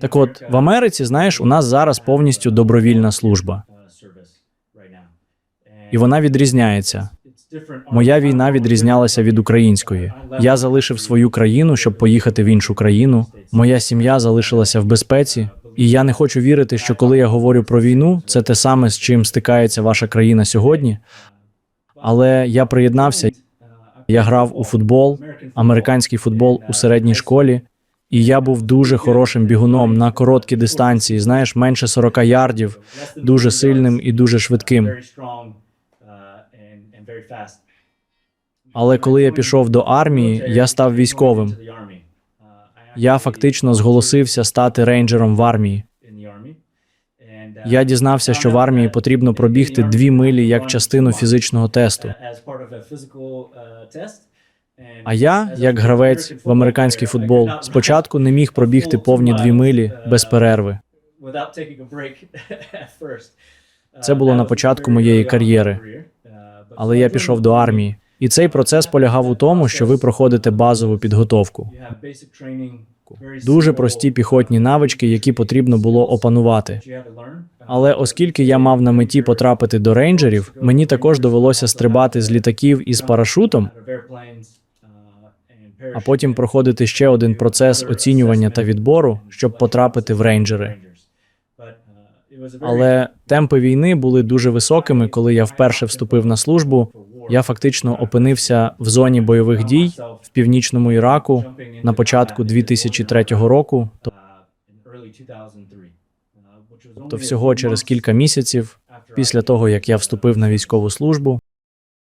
Так от в Америці, знаєш, у нас зараз повністю добровільна служба, і вона відрізняється. Моя війна відрізнялася від української. Я залишив свою країну, щоб поїхати в іншу країну. Моя сім'я залишилася в безпеці, і я не хочу вірити, що коли я говорю про війну, це те саме, з чим стикається ваша країна сьогодні. Але я приєднався. Я грав у футбол, американський футбол у середній школі, і я був дуже хорошим бігуном на короткі дистанції. Знаєш, менше 40 ярдів, дуже сильним і дуже швидким. Але коли я пішов до армії, я став військовим. Я фактично зголосився стати рейнджером в армії. Я дізнався, що в армії потрібно пробігти дві милі як частину фізичного тесту. А я, як гравець в американський футбол, спочатку не міг пробігти повні дві милі без перерви. Це було на початку моєї кар'єри. Але я пішов до армії, і цей процес полягав у тому, що ви проходите базову підготовку. Дуже прості піхотні навички, які потрібно було опанувати. Але оскільки я мав на меті потрапити до рейнджерів, мені також довелося стрибати з літаків із парашутом, а потім проходити ще один процес оцінювання та відбору, щоб потрапити в рейнджери. Але темпи війни були дуже високими, коли я вперше вступив на службу. Я фактично опинився в зоні бойових дій в північному Іраку на початку 2003 року. Тобто всього через кілька місяців після того, як я вступив на військову службу.